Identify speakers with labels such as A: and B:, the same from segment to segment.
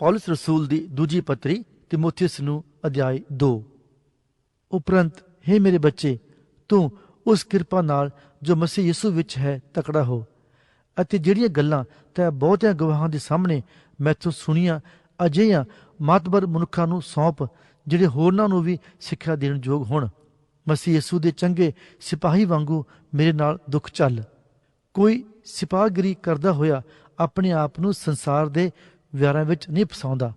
A: ਪੌਲਸ ਰਸੂਲ ਦੀ ਦੂਜੀ ਪੱਤਰੀ ਤਿਮੋਥੀਉਸ ਨੂੰ ਅਧਿਆਇ 2 ਉਪਰੰਤ हे ਮੇਰੇ ਬੱਚੇ ਤੂੰ ਉਸ ਕਿਰਪਾ ਨਾਲ ਜੋ ਮਸੀਹ ਯਿਸੂ ਵਿੱਚ ਹੈ ਤਕੜਾ ਹੋ ਅਤੇ ਜਿਹੜੀਆਂ ਗੱਲਾਂ ਤੈ ਬਹੁਤਿਆਂ ਗਵਾਹਾਂ ਦੇ ਸਾਹਮਣੇ ਮੈਥੋਂ ਸੁਣੀਆਂ ਅਜਿਹੀਆਂ ਮਾਤਬਰ ਮਨੁੱਖਾਂ ਨੂੰ ਸੌਂਪ ਜਿਹੜੇ ਹੋਰਨਾਂ ਨੂੰ ਵੀ ਸਿੱਖਿਆ ਦੇਣ ਯੋਗ ਹੋਣ ਮਸੀਹ ਯਿਸੂ ਦੇ ਚੰਗੇ ਸਿਪਾਹੀ ਵਾਂਗੂ ਮੇਰੇ ਨਾਲ ਦੁੱਖ ਚੱਲ ਕੋਈ ਸਿਪਾਹਗਰੀ ਕਰਦਾ ਹੋਇਆ ਆਪਣੇ ਆਪ ਨੂੰ ਸੰਸਾਰ ਦੇ ਵਿਆਰਾਂ ਵਿੱਚ ਨਹੀਂ ਫਸਾਉਂਦਾ।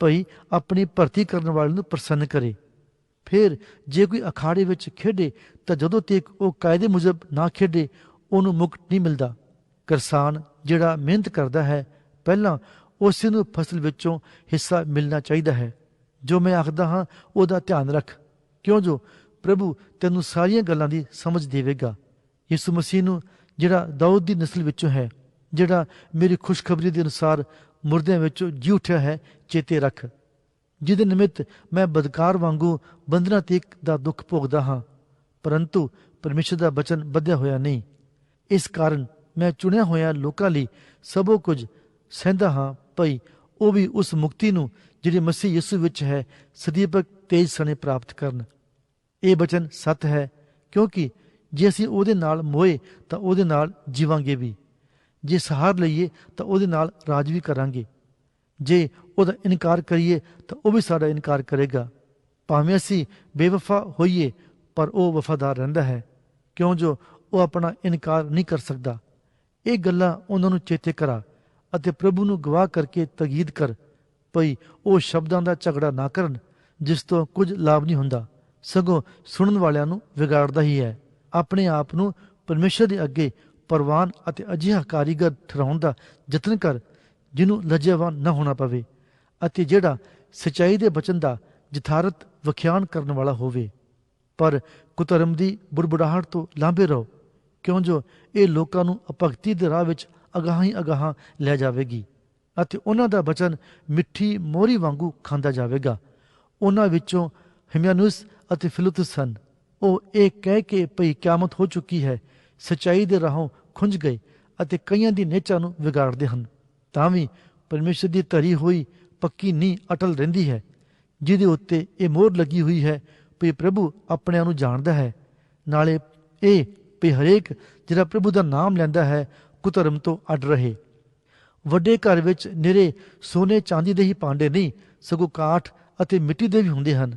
A: ਭਈ ਆਪਣੀ ਭਰਤੀ ਕਰਨ ਵਾਲੇ ਨੂੰ ਪ੍ਰਸੰਨ ਕਰੇ। ਫਿਰ ਜੇ ਕੋਈ ਅਖਾੜੇ ਵਿੱਚ ਖੇਡੇ, ਤਾਂ ਜਦੋਂ ਤੱਕ ਉਹ ਕਾਇਦੇ ਮੁਜਬ ਨਾ ਖੇਡੇ, ਉਹਨੂੰ ਮੁਕਤ ਨਹੀਂ ਮਿਲਦਾ। ਕਿਸਾਨ ਜਿਹੜਾ ਮਿਹਨਤ ਕਰਦਾ ਹੈ, ਪਹਿਲਾਂ ਉਸ ਨੂੰ ਫਸਲ ਵਿੱਚੋਂ ਹਿੱਸਾ ਮਿਲਣਾ ਚਾਹੀਦਾ ਹੈ। ਜੋ ਮੈਂ ਆਖਦਾ ਹਾਂ, ਉਹਦਾ ਧਿਆਨ ਰੱਖ। ਕਿਉਂ ਜੋ ਪ੍ਰਭੂ ਤੈਨੂੰ ਸਾਰੀਆਂ ਗੱਲਾਂ ਦੀ ਸਮਝ ਦੇਵੇਗਾ। ਯਿਸੂ ਮਸੀਹ ਨੂੰ ਜਿਹੜਾ ਦਾਊਦ ਦੀ ਨਸਲ ਵਿੱਚੋਂ ਹੈ, ਜਿਹੜਾ ਮੇਰੀ ਖੁਸ਼ਖਬਰੀ ਦੇ ਅਨੁਸਾਰ ਮੁਰਦਿਆਂ ਵਿੱਚੋਂ ਜੀ ਉੱਠਿਆ ਹੈ, ਚੇਤੇ ਰੱਖ। ਜਿਹਦੇ ਨਿਮਿਤ ਮੈਂ ਬਦਕਾਰ ਵਾਂਗੂ ਬੰਧਨਾਂ ਤੀਕ ਦਾ ਦੁੱਖ ਭੋਗਦਾ ਹਾਂ, ਪਰੰਤੂ ਪਰਮੇਸ਼ਰ ਦਾ ਬਚਨ ਵਧਿਆ ਹੋਇਆ ਨਹੀਂ। ਇਸ ਕਾਰਨ ਮੈਂ ਚੁਣਿਆ ਹੋਇਆ ਲੋਕਾਂ ਲਈ ਸਭੋ ਕੁਝ ਸਹਿੰਦਾ ਹਾਂ, ਭਈ ਉਹ ਵੀ ਉਸ ਮੁਕਤੀ ਨੂੰ ਜਿਹੜੀ ਮਸੀਹ ਯਿਸੂ ਵਿੱਚ ਹੈ, ਸਦੀਪਕ ਤੇਜ ਸਣੇ ਪ੍ਰਾਪਤ ਕਰਨ। ਇਹ ਬਚਨ ਸੱਤ ਹੈ, ਕਿਉਂਕਿ ਜੇ ਅਸੀਂ ਉਹਦੇ ਨਾਲ ਮੋਏ, ਤਾਂ ਉਹਦੇ ਨਾਲ ਜੀਵਾਂਗੇ ਵੀ। ਜੇ ਸਹਾਰ ਲਈਏ ਤਾਂ ਉਹਦੇ ਨਾਲ ਰਾਜ ਵੀ ਕਰਾਂਗੇ। ਜੇ ਉਹਦਾ ਇਨਕਾਰ ਕਰੀਏ ਤਾਂ ਉਹ ਵੀ ਸਾਡਾ ਇਨਕਾਰ ਕਰੇਗਾ। ਭਾਵੇਂ ਅਸੀਂ ਬੇਵਫਾ ਹੋਈਏ, ਪਰ ਉਹ ਵਫਾਦਾਰ ਰਹਿੰਦਾ ਹੈ। ਕਿਉਂ ਜੋ ਉਹ ਆਪਣਾ ਇਨਕਾਰ ਨਹੀਂ ਕਰ ਸਕਦਾ। ਇਹ ਗੱਲਾਂ ਉਹਨਾਂ ਨੂੰ ਚੇਤੇ ਕਰਾ ਅਤੇ ਪ੍ਰਭੂ ਨੂੰ ਗਵਾਹ ਕਰਕੇ ਤਗੀਦ ਕਰ, ਭਈ ਉਹ ਸ਼ਬਦਾਂ ਦਾ ਝਗੜਾ ਨਾ ਕਰਨ, ਜਿਸ ਤੋਂ ਕੁਝ ਲਾਭ ਨਹੀਂ ਹੁੰਦਾ। ਸਗੋਂ ਸੁਣਨ ਵਾਲਿਆਂ ਨੂੰ ਵਿਗਾੜਦਾ ਹੀ ਹੈ। ਆਪਣੇ ਆਪ ਨੂੰ ਪਰਮੇਸ਼ਰ ਦੇ ਅੱਗੇ ਪਰਵਾਨ ਅਤੇ ਅਜਿਹਾ ਕਾਰੀਗਰ ਠਹਿਰਾਉਣ ਦਾ ਯਤਨ ਕਰ, ਜਿਹਨੂੰ ਲੱਜੇਵਾਨ ਨਾ ਹੋਣਾ ਪਵੇ ਅਤੇ ਜਿਹੜਾ ਸਚਾਈ ਦੇ ਬਚਨ ਦਾ ਜਥਾਰਤ ਵਿਖਿਆਨ ਕਰਨ ਵਾਲਾ ਹੋਵੇ। ਪਰ ਕੁਤਰਮ ਦੀ ਬੁੜਬੁੜਾਹਟ ਤੋਂ ਲਾਂਭੇ ਰਹੋ, ਕਿਉਂ ਜੋ ਇਹ ਲੋਕਾਂ ਨੂੰ ਅਭਗਤੀ ਦੇ ਰਾਹ ਵਿੱਚ ਅਗਾਹਾਂ ਹੀ ਅਗਾਹਾਂ ਲੈ ਜਾਵੇਗੀ ਅਤੇ ਉਹਨਾਂ ਦਾ ਬਚਨ ਮਿੱਠੀ ਮੋਰੀ ਵਾਂਗੂ ਖਾਂਦਾ ਜਾਵੇਗਾ। ਉਹਨਾਂ ਵਿੱਚੋਂ ਹਿਮਿਆਨੁਸ ਅਤੇ ਫਿਲੁਤਸ ਹਨ ਉਹ ਇਹ ਕਹਿ ਕੇ ਭਈ ਕਿਆਮਤ ਹੋ ਚੁੱਕੀ ਹੈ, ਸਚਾਈ ਦੇ ਰਾਹੋਂ ਖੁੰਝ ਗਏ ਅਤੇ ਕਈਆਂ ਦੀ ਨੇਚਾ ਨੂੰ ਵਿਗਾੜਦੇ ਹਨ। ਤਾਂ ਵੀ ਪਰਮੇਸ਼ਰ ਦੀ ਧਰੀ ਹੋਈ ਪੱਕੀ ਨੀਂਹ ਅਟਲ ਰਹਿੰਦੀ ਹੈ, ਜਿਹਦੇ ਉੱਤੇ ਇਹ ਮੋਹਰ ਲੱਗੀ ਹੋਈ ਹੈ ਵੀ ਪ੍ਰਭੂ ਆਪਣਿਆਂ ਨੂੰ ਜਾਣਦਾ ਹੈ। ਨਾਲੇ ਇਹ ਵੀ ਹਰੇਕ ਜਿਹੜਾ ਪ੍ਰਭੂ ਦਾ ਨਾਮ ਲੈਂਦਾ ਹੈ, ਕੁਧਰਮ ਤੋਂ ਅੱਡ ਰਹੇ। ਵੱਡੇ ਘਰ ਵਿੱਚ ਨਿਰੇ ਸੋਨੇ ਚਾਂਦੀ ਦੇ ਹੀ ਭਾਂਡੇ ਨਹੀਂ, ਸਗੋਂ ਕਾਠ ਅਤੇ ਮਿੱਟੀ ਦੇ ਵੀ ਹੁੰਦੇ ਹਨ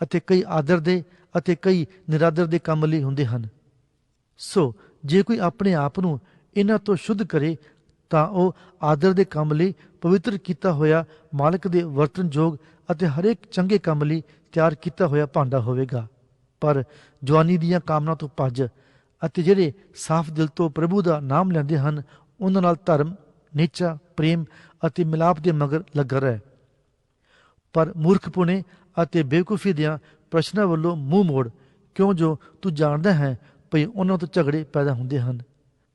A: ਅਤੇ ਕਈ ਆਦਰ ਦੇ ਅਤੇ ਕਈ ਨਿਰਾਦਰ ਦੇ ਕੰਮ ਲਈ ਹੁੰਦੇ ਹਨ। ਸੋ ਜੇ ਕੋਈ ਆਪਣੇ ਆਪ ਨੂੰ ਇਹਨਾਂ ਤੋਂ ਸ਼ੁੱਧ ਕਰੇ, ਤਾਂ ਉਹ ਆਦਰ ਦੇ ਕੰਮ ਲਈ ਪਵਿੱਤਰ ਕੀਤਾ ਹੋਇਆ ਮਾਲਕ ਦੇ ਵਰਤਨਯੋਗ ਅਤੇ ਹਰੇਕ ਚੰਗੇ ਕੰਮ ਲਈ ਤਿਆਰ ਕੀਤਾ ਹੋਇਆ ਭਾਂਡਾ ਹੋਵੇਗਾ। ਪਰ ਜਵਾਨੀ ਦੀਆਂ ਕਾਮਨਾ ਤੋਂ ਭੱਜ ਅਤੇ ਜਿਹੜੇ ਸਾਫ਼ ਦਿਲ ਤੋਂ ਪ੍ਰਭੂ ਦਾ ਨਾਮ ਲੈਂਦੇ ਹਨ, ਉਹਨਾਂ ਨਾਲ ਧਰਮ, ਨੇਚਾ, ਪ੍ਰੇਮ ਅਤੇ ਮਿਲਾਪ ਦੇ ਮਗਰ ਲੱਗਾ ਰਹੇ। ਪਰ ਮੂਰਖਪੁਣੇ ਅਤੇ ਬੇਵਕੂਫੀ ਦੀਆਂ ਪ੍ਰਸ਼ਨਾਂ ਵੱਲੋਂ ਮੂੰਹ ਮੋੜ, ਕਿਉਂ ਜੋ ਤੂੰ ਜਾਣਦਾ ਹੈ ਭਈ ਉਹਨਾਂ ਤੋਂ ਝਗੜੇ ਪੈਦਾ ਹੁੰਦੇ ਹਨ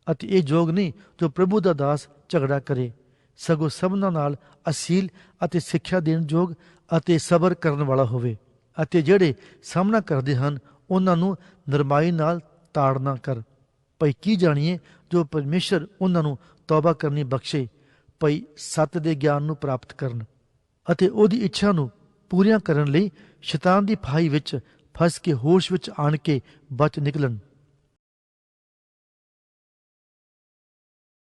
A: ਅਤੇ ਇਹ ਜੋਗ ਨਹੀਂ ਜੋ ਪ੍ਰਭੂ ਦਾ ਦਾਸ ਝਗੜਾ ਕਰੇ। ਸਗੋਂ ਸਭਨਾਂ ਨਾਲ ਅਸੀਲ ਅਤੇ ਸਿੱਖਿਆ ਦੇਣ ਯੋਗ ਅਤੇ ਸਬਰ ਕਰਨ ਵਾਲਾ ਹੋਵੇ ਅਤੇ ਜਿਹੜੇ ਸਾਹਮਣਾ ਕਰਦੇ ਹਨ ਉਹਨਾਂ ਨੂੰ ਨਰਮਾਈ ਨਾਲ ਤਾੜਨਾ ਕਰ। ਭਈ ਕੀ ਜਾਣੀਏ ਜੋ ਪਰਮੇਸ਼ਰ ਉਹਨਾਂ ਨੂੰ ਤੌਬਾ ਕਰਨੀ ਬਖਸ਼ੇ, ਭਈ ਸੱਤ ਦੇ ਗਿਆਨ ਨੂੰ ਪ੍ਰਾਪਤ ਕਰਨ ਅਤੇ ਉਹਦੀ ਇੱਛਾ ਨੂੰ ਪੂਰੀਆਂ ਕਰਨ ਲਈ ਸ਼ੈਤਾਨ ਦੀ ਫਾਈ ਵਿੱਚ ਫਸ ਕੇ ਹੋਸ਼ ਵਿੱਚ ਆਣ ਕੇ ਬਚ ਨਿਕਲਣ।